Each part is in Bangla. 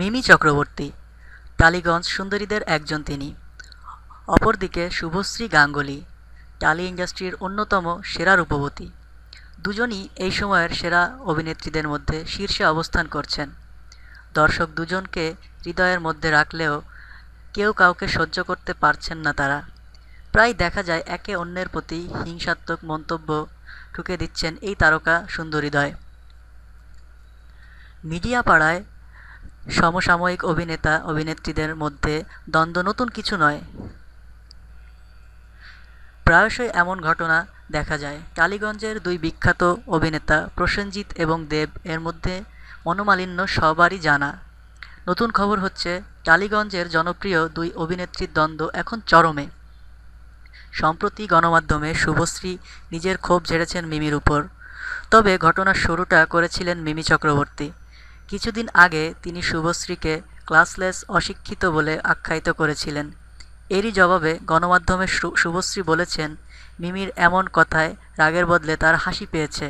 মিমি চক্রবর্তী, টালিগঞ্জ সুন্দরীদের একজন তিনি। অপরদিকে শুভশ্রী গাঙ্গুলি, টালি ইন্ডাস্ট্রির অন্যতম সেরা রূপবতী। দুজনই এই সময়ের সেরা অভিনেত্রীদের মধ্যে শীর্ষে অবস্থান করছেন। দর্শক দুজনকে হৃদয়ের মধ্যে রাখলেও কেউ কাউকে সহ্য করতে পারছেন না তারা। প্রায় দেখা যায় একে অন্যের প্রতি হিংসাত্মক মন্তব্য ঠুকে দিচ্ছেন এই তারকা সুন্দরীদ্বয় মিডিয়া পাড়ায় সমসাময়িক অভিনেতা, অভিনেত্রীদের মধ্যে দ্বন্দ্ব নতুন কিছু নয়। প্রায়শই এমন ঘটনা দেখা যায়। টালিগঞ্জের দুই বিখ্যাত অভিনেতা প্রসেনজিৎ এবং দেব এর মধ্যে মনোমালিন্য সবারই জানা। নতুন খবর হচ্ছে টালিগঞ্জের জনপ্রিয় দুই অভিনেত্রীর দ্বন্দ্ব এখন চরমে। সম্প্রতি গণমাধ্যমে শুভশ্রী নিজের ক্ষোভ ঝেড়েছেন মিমির উপর। তবে ঘটনার শুরুটা করেছিলেন মিমি চক্রবর্তী। কিছুদিন আগে তিনি শুভশ্রীকে ক্লাসলেস অশিক্ষিত বলে আখ্যায়িত করেছিলেন। এরই জবাবে গণমাধ্যমে শুভশ্রী বলেছেন, মিমির এমন কথায় রাগের বদলে তার হাসি পেয়েছে।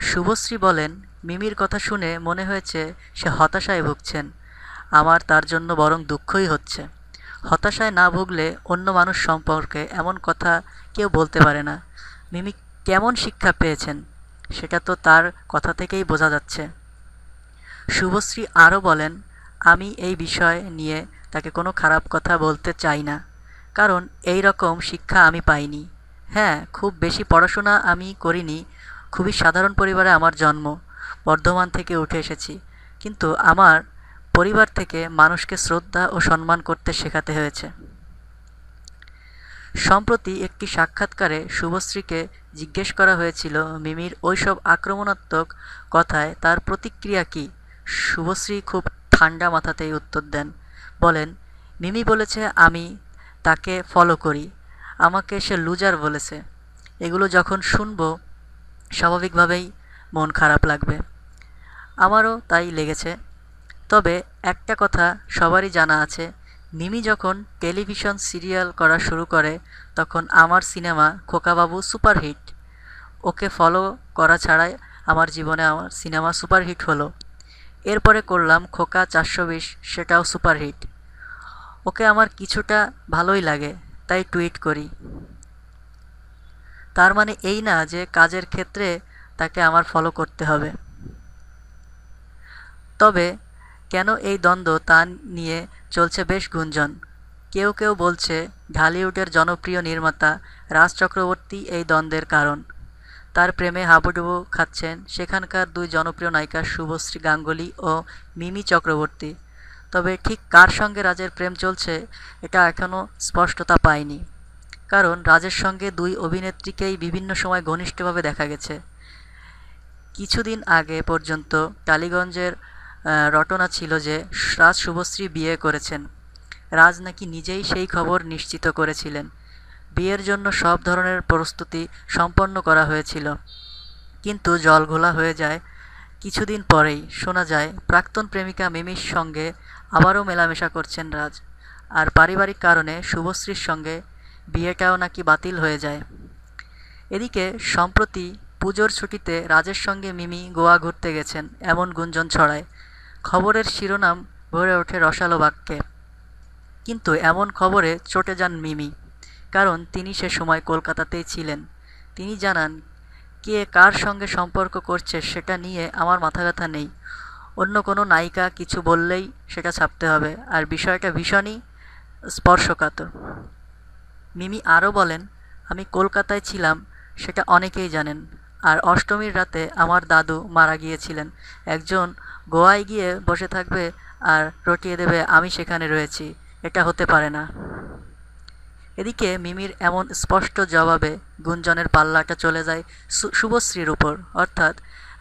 শুভশ্রী বলেন, মিমির কথা শুনে মনে হয়েছে সে হতাশায় ভুগছেন। আমার তার জন্য বরং দুঃখই হচ্ছে। হতাশায় না ভুগলে অন্য মানুষ সম্পর্কে এমন কথা কেউ বলতে পারে না। মিমি কেমন শিক্ষা পেয়েছেন, সেটা তো তার কথা থেকেই বোঝা যাচ্ছে। শুভশ্রী আরও বলেন, আমি এই বিষয় নিয়ে তাকে কোনো খারাপ কথা বলতে চাই না, কারণ এই রকম শিক্ষা আমি পাইনি। হ্যাঁ খুব বেশি পড়াশোনা আমি করিনি, খুবই সাধারণ পরিবারে আমার জন্ম, বর্ধমান থেকে উঠে এসেছি। কিন্তু আমার পরিবার থেকে মানুষকে শ্রদ্ধা ও সম্মান করতে শেখাতে হয়েছে। সম্প্রতি একটি সাক্ষাৎকারে শুভশ্রীকে জিজ্ঞেস করা হয়েছিল, মিমির ওইসব আক্রমণাত্মক কথায় তার প্রতিক্রিয়া কী? শুভশ্রী খুব ঠান্ডা মাথাতেই উত্তর দেন, বলেন মিমি বলেছে আমি তাকে ফলো করি, আমাকে সে লুজার বলেছে। এগুলো যখন শুনব, স্বাভাবিকভাবেই মন খারাপ লাগবে। আমারও তাই লেগেছে। তবে একটা কথা সবারই জানা আছে মিমি যখন টেলিভিশন সিরিয়াল করা শুরু করে, তখন আমার সিনেমা খোকাবাবু সুপারহিট। ওকে ফলো করা ছাড়াই আমার জীবনে আমার সিনেমা সুপারহিট হলো। এরপরে করলাম খোকা চারশো বিশ, সেটাও সুপারহিট। ওকে আমার কিছুটা ভালোই লাগে, তাই টুইট করি। তার মানে এই না যে কাজের ক্ষেত্রে তাকে আমার ফলো করতে হবে। তবে কেন এই দ্বন্দ্ব তা নিয়ে চলছে বেশ গুঞ্জন। কেউ কেউ বলছে, ঢালিউডের জনপ্রিয় নির্মাতা রাজ চক্রবর্তী এই দ্বন্দ্বের কারণ। তার প্রেমে হাবুডুবু খাচ্ছেন সেখানকার দুই জনপ্রিয় নায়িকা শুভশ্রী গাঙ্গুলি ও মিমি চক্রবর্তী। তবে ঠিক কার সঙ্গে রাজের প্রেম চলছে, এটা এখনও স্পষ্টতা পায়নি। কারণ রাজের সঙ্গে দুই অভিনেত্রীকেই বিভিন্ন সময় ঘনিষ্ঠভাবে দেখা গেছে। কিছুদিন আগে পর্যন্ত টালিগঞ্জের রটনা ছিল যে রাজ শুভশ্রী বিয়ে করেছেন। রাজ নাকি নিজেই সেই খবর নিশ্চিত করেছিলেন। বিয়ের জন্য সব ধরনের প্রস্তুতি সম্পন্ন করা হয়েছিল। কিন্তু জল ঘোলা হয়ে যায়। কিছুদিন পরেই শোনা যায়, প্রাক্তন প্রেমিকা মিমির সঙ্গে আবারও মেলামেশা করছেন রাজ। আর পারিবারিক কারণে শুভশ্রীর সঙ্গে বিয়েটাও নাকি বাতিল হয়ে যায়। এদিকে, সম্প্রতি পুজোর ছুটিতে রাজের সঙ্গে মিমি গোয়া ঘুরতে গেছেন এমন গুঞ্জন ছড়ায়। খবরের শিরোনাম ভরে ওঠে রসালো বাক্যে। কিন্তু এমন খবরে চটে যান মিমি। কারণ তিনি সে সময় কলকাতাতেই ছিলেন। তিনি জানান, কে কার সঙ্গে সম্পর্ক করছে সেটা নিয়ে আমার মাথা ব্যথা নেই। অন্য কোনো নায়িকা কিছু বললেই সেটা ছাপতে হবে। আর বিষয়টা ভীষণই স্পর্শকাতর। মিমি আরও বলেন, আমি কলকাতায় ছিলাম, সেটা অনেকেই জানেন। আর অষ্টমীর রাতে আমার দাদু মারা গিয়েছিলেন। একজন গোয়ায় গিয়ে বসে থাকবে আর রটিয়ে দেবে, আমি সেখানে রয়েছি। এটা হতে পারে না। এদিকে মিমির এমন স্পষ্ট জবাবে গুঞ্জনের পাল্লাটা চলে যায় শুভশ্রীর উপর। অর্থাৎ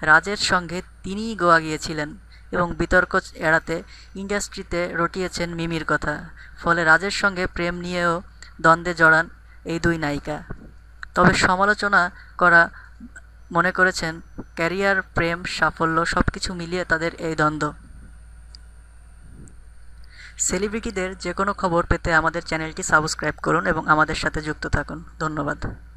রাজের সঙ্গে তিনিই গোয়া গিয়েছিলেন এবং বিতর্ক এড়াতে ইন্ডাস্ট্রিতে রটিয়েছেন মিমির কথা। ফলে রাজের সঙ্গে প্রেম নিয়েও দ্বন্দ্বে জড়ান এই দুই নায়িকা। তবে সমালোচনা করা মনে করেছেন, ক্যারিয়ার, প্রেম, সাফল্য সব কিছু মিলিয়ে তাদের এই দ্বন্দ্ব। সেলিব্রিটিদের যে কোনো খবর পেতে আমাদের চ্যানেলটি সাবস্ক্রাইব করুন এবং আমাদের সাথে যুক্ত থাকুন। ধন্যবাদ।